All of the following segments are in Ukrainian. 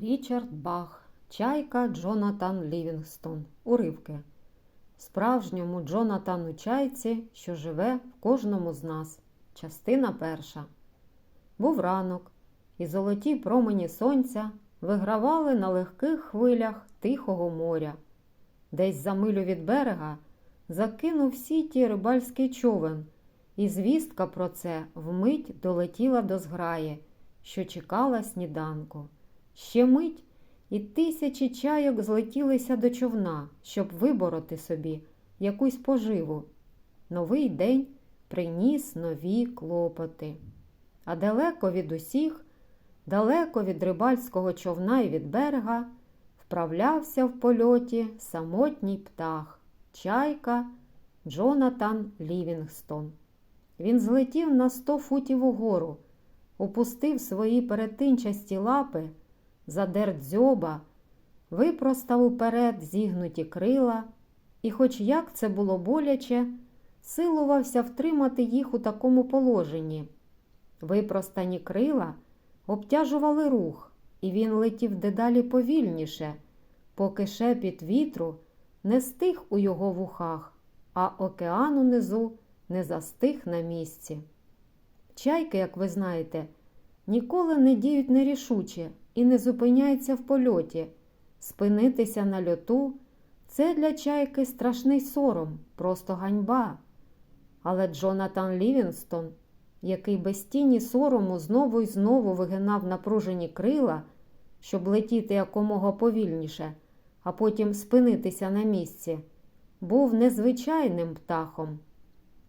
Річард Бах, Чайка Джонатан Лівінгстон. Уривки. Справжньому Джонатану Чайці, що живе в кожному з нас. Частина перша. Був ранок, і золоті промені сонця вигравали на легких хвилях Тихого моря. Десь за милю від берега закинув сіті рибальський човен, і звістка про це вмить долетіла до зграї, що чекала сніданку. Ще мить, і тисячі чайок злетілися до човна, щоб вибороти собі якусь поживу. Новий день приніс нові клопоти. А далеко від усіх, далеко від рибальського човна і від берега, вправлявся в польоті самотній птах, чайка Джонатан Лівінгстон. Він злетів на сто футів угору, опустив свої перетинчасті лапи, задер дзьоба, випростав уперед зігнуті крила, і, хоч як це було боляче, силувався втримати їх у такому положенні. Випростані крила обтяжували рух, і він летів дедалі повільніше, поки шепіт вітру не стих у його вухах, а океан унизу не застиг на місці. Чайки, як ви знаєте, ніколи не діють нерішуче і не зупиняються в польоті. Спинитися на льоту це для чайки страшний сором, просто ганьба. Але Джонатан Лівінстон, який без тіні сорому знову й знову вигинав напружені крила, щоб летіти якомога повільніше, а потім спинитися на місці, був незвичайним птахом.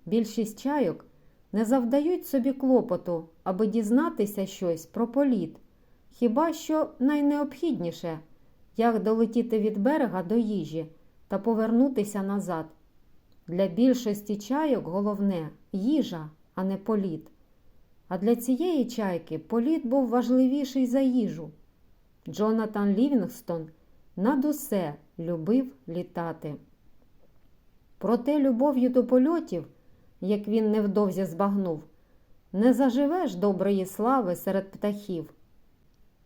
Більшість чайок не завдають собі клопоту, аби дізнатися щось про політ, хіба що найнеобхідніше, як долетіти від берега до їжі та повернутися назад. Для більшості чайок головне їжа, а не політ. А для цієї чайки політ був важливіший за їжу. Джонатан Лівінгстон над усе любив літати. Проте любов'ю до польотів, як він невдовзі збагнув, не заживеш доброї слави серед птахів.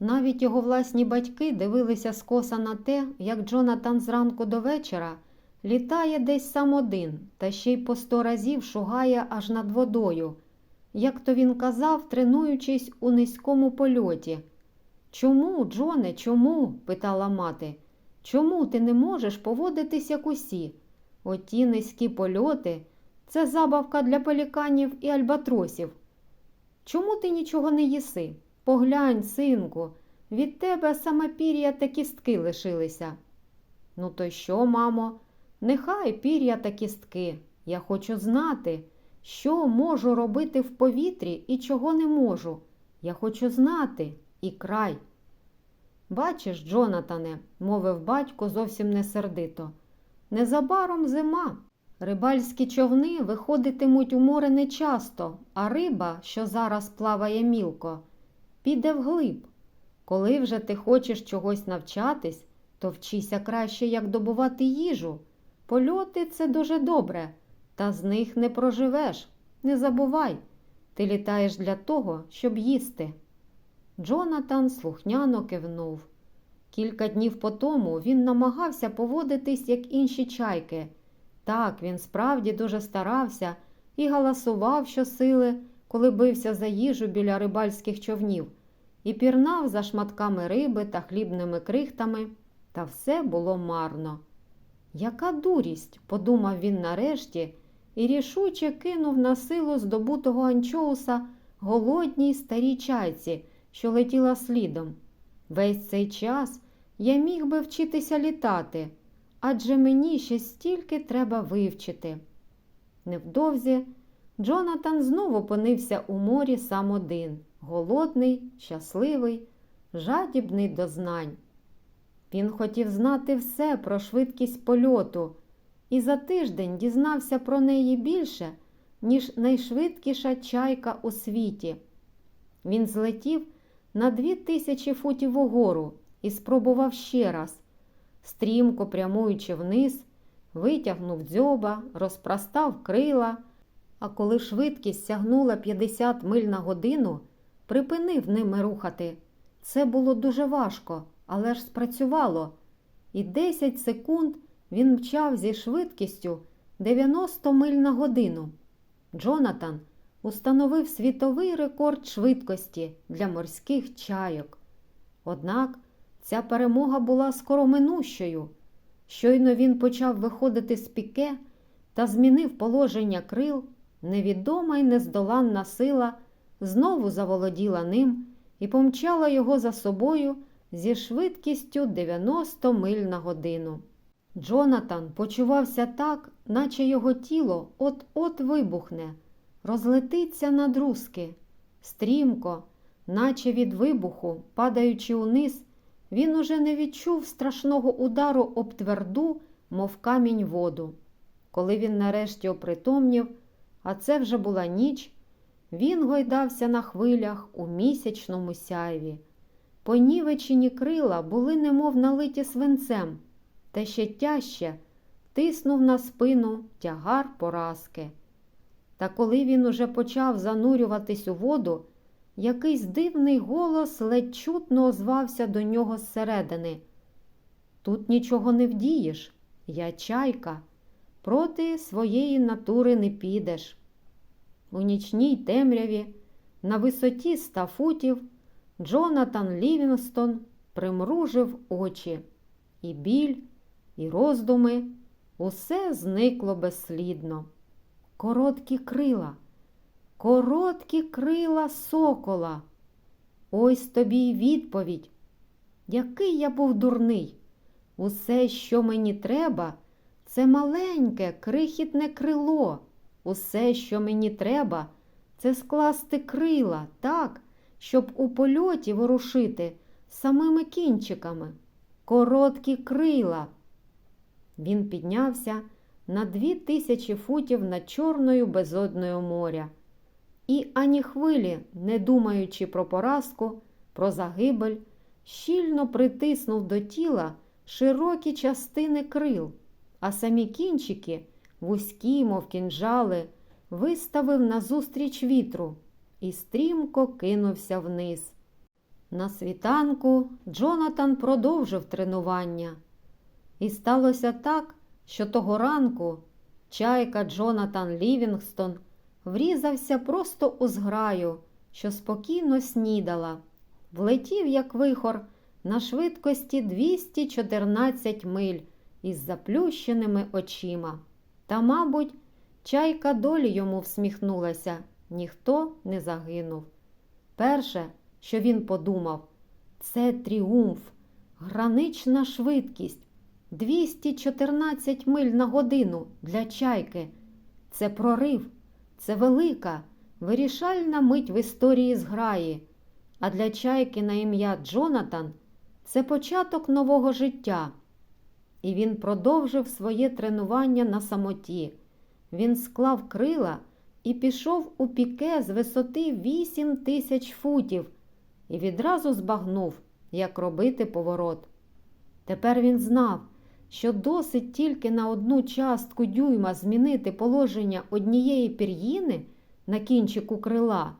Навіть його власні батьки дивилися скоса на те, як Джонатан зранку до вечора літає десь сам один та ще й по сто разів шугає аж над водою, як то він казав, тренуючись у низькому польоті. Чому, Джоне, чому? питала мати. Чому ти не можеш поводитись як усі? Оті низькі польоти це забавка для пеліканів і альбатросів. Чому ти нічого не їси? Поглянь, синку, від тебе саме пір'я та кістки лишилися. Ну, то що, мамо? Нехай пір'я та кістки. Я хочу знати, що можу робити в повітрі і чого не можу. Я хочу знати і край. Бачиш, Джонатане, мовив батько зовсім не сердито. Незабаром зима. Рибальські човни виходитимуть у море нечасто, а риба, що зараз плаває мілко, піде вглиб. Коли вже ти хочеш чогось навчатись, то вчися краще, як добувати їжу. Польоти це дуже добре, та з них не проживеш. Не забувай, ти літаєш для того, щоб їсти. Джонатан слухняно кивнув. Кілька днів по тому він намагався поводитись, як інші чайки. Так, він справді дуже старався і галасував щосили, коли бився за їжу біля рибальських човнів, і пірнав за шматками риби та хлібними крихтами, та все було марно. Яка дурість, подумав він нарешті, і рішуче кинув на силу здобутого анчоуса голодній старій чайці, що летіла слідом. Весь цей час я міг би вчитися літати, адже мені ще стільки треба вивчити. Невдовзі Джонатан знову опинився у морі сам один, голодний, щасливий, жадібний до знань. Він хотів знати все про швидкість польоту і за тиждень дізнався про неї більше, ніж найшвидкіша чайка у світі. Він злетів на дві тисячі футів угору і спробував ще раз, стрімко прямуючи вниз, витягнув дзьоба, розпростав крила, а коли швидкість сягнула 50 миль на годину, припинив ними рухати. Це було дуже важко, але ж спрацювало, і 10 секунд він мчав зі швидкістю 90 миль на годину. Джонатан установив світовий рекорд швидкості для морських чайок. Однак ця перемога була скороминущою. Щойно він почав виходити з піке та змінив положення крил, невідома й нездоланна сила знову заволоділа ним і помчала його за собою зі швидкістю 90 миль на годину. Джонатан почувався так, наче його тіло от-от вибухне, розлетиться на друзки. Стрімко, наче від вибуху, падаючи униз, він уже не відчув страшного удару об тверду, мов камінь воду. Коли він нарешті опритомнів, а це вже була ніч, він гойдався на хвилях у місячному сяйві. Понівечені крила були немов налиті свинцем, та ще тяжче тиснув на спину тягар поразки. Та коли він уже почав занурюватись у воду, якийсь дивний голос ледь чутно озвався до нього зсередини. Тут нічого не вдієш, я чайка, проти своєї натури не підеш. У нічній темряві, на висоті ста футів, Джонатан Лівінгстон примружив очі, і біль, і роздуми усе зникло безслідно. Короткі крила, короткі крила сокола. Ось тобі й відповідь. Який я був дурний. Усе, що мені треба, це маленьке, крихітне крило. Усе, що мені треба, це скласти крила так, щоб у польоті ворушити самими кінчиками. Короткі крила. Він піднявся на дві тисячі футів над чорною безодною моря. І ані хвилі, не думаючи про поразку, про загибель, щільно притиснув до тіла широкі частини крил, а самі кінчики, вузькі, мов кінжали, виставив назустріч вітру і стрімко кинувся вниз. На світанку Джонатан продовжив тренування. І сталося так, що того ранку чайка Джонатан Лівінгстон врізався просто у зграю, що спокійно снідала, влетів, як вихор, на швидкості 214 миль із заплющеними очима. Та, мабуть, чайка долі йому всміхнулася, ніхто не загинув. Перше, що він подумав, це тріумф, гранична швидкість. 214 миль на годину для чайки. Це прорив, це велика, вирішальна мить в історії зграї. А для чайки на ім'я Джонатан це початок нового життя. І він продовжив своє тренування на самоті. Він склав крила і пішов у піке з висоти 8 тисяч футів і відразу збагнув, як робити поворот. Тепер він знав що досить тільки на одну частку дюйма змінити положення однієї пір'їни на кінчику крила,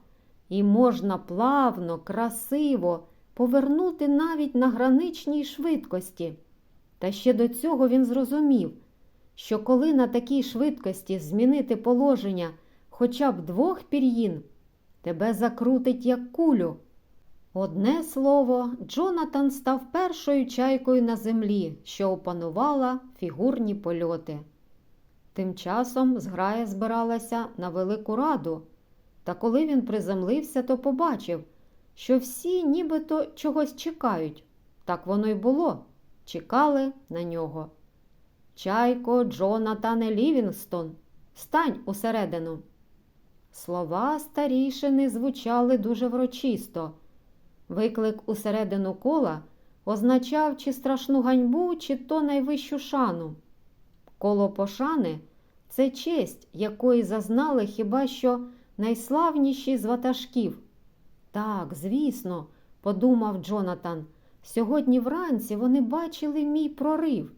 і можна плавно, красиво повернути навіть на граничній швидкості. Та ще до цього він зрозумів, що коли на такій швидкості змінити положення хоча б двох пір'їн, тебе закрутить як кулю. Одне слово, Джонатан став першою чайкою на землі, що опанувала фігурні польоти. Тим часом зграя збиралася на велику раду, та коли він приземлився, то побачив, що всі нібито чогось чекають. Так воно й було. Чекали на нього. Чайко, Джонатане Лівінгстон, стань усередину. Слова старішини звучали дуже врочисто. Виклик усередину кола означав чи страшну ганьбу, чи то найвищу шану. Коло пошани це честь, якої зазнали хіба що найславніші з ватажків. Так, звісно, подумав Джонатан, сьогодні вранці вони бачили мій прорив.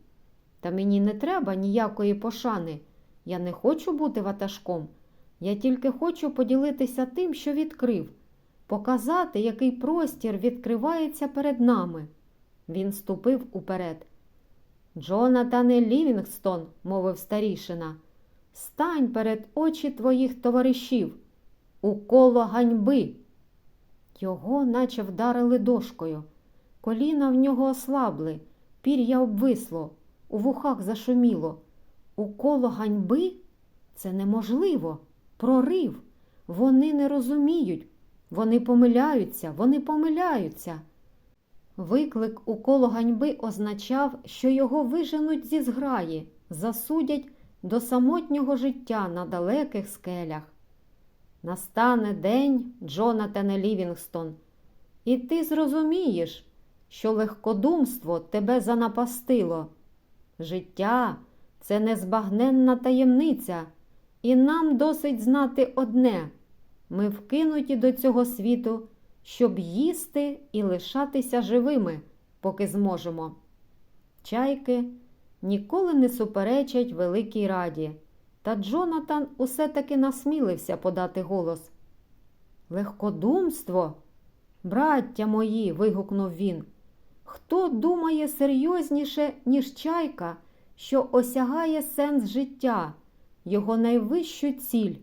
Та мені не треба ніякої пошани. Я не хочу бути ватажком. Я тільки хочу поділитися тим, що відкрив показати, який простір відкривається перед нами. Він ступив уперед. Джонатане Лівінгстон, мовив старішина, стань перед очі твоїх товаришів. У коло ганьби. Його наче вдарили дошкою. Коліна в нього ослабли, пір'я обвисло, у вухах зашуміло. У коло ганьби це неможливо. Прорив. Вони не розуміють. Вони помиляються, вони помиляються. Виклик у коло ганьби означав, що його виженуть зі зграї, засудять до самотнього життя на далеких скелях. Настане день, Джонатане Лівінгстон, і ти зрозумієш, що легкодумство тебе занапастило. Життя це незбагненна таємниця, і нам досить знати одне ми вкинуті до цього світу, щоб їсти і лишатися живими, поки зможемо. Чайки ніколи не суперечать великій раді, та Джонатан усе таки насмілився подати голос. Легкодумство, браття мої, вигукнув він. Хто думає серйозніше, ніж чайка, що осягає сенс життя, його найвищу ціль?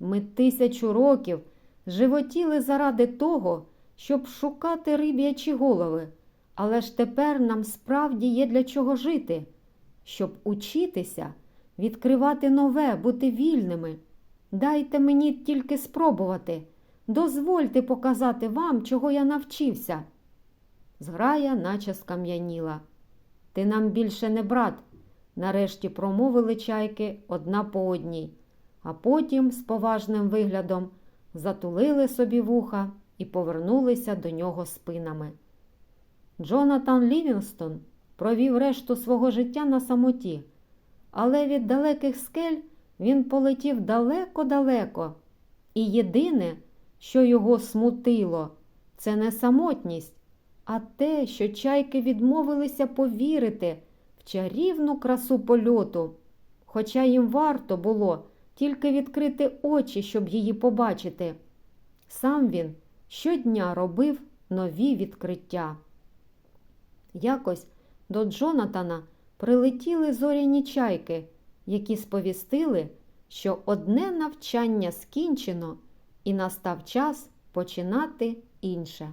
Ми тисячу років животіли заради того, щоб шукати риб'ячі голови, але ж тепер нам справді є для чого жити, щоб учитися, відкривати нове, бути вільними. Дайте мені тільки спробувати, дозвольте показати вам, чого я навчився. Зграя наче скам'яніла. Ти нам більше не брат, нарешті промовили чайки одна по одній, а потім з поважним виглядом затулили собі вуха і повернулися до нього спинами. Джонатан Лівінгстон провів решту свого життя на самоті, але від далеких скель він полетів далеко-далеко, і єдине, що його смутило, це не самотність, а те, що чайки відмовилися повірити в чарівну красу польоту, хоча їм варто було тільки відкрити очі, щоб її побачити. Сам він щодня робив нові відкриття. Якось до Джонатана прилетіли зоряні чайки, які сповістили, що одне навчання скінчено і настав час починати інше.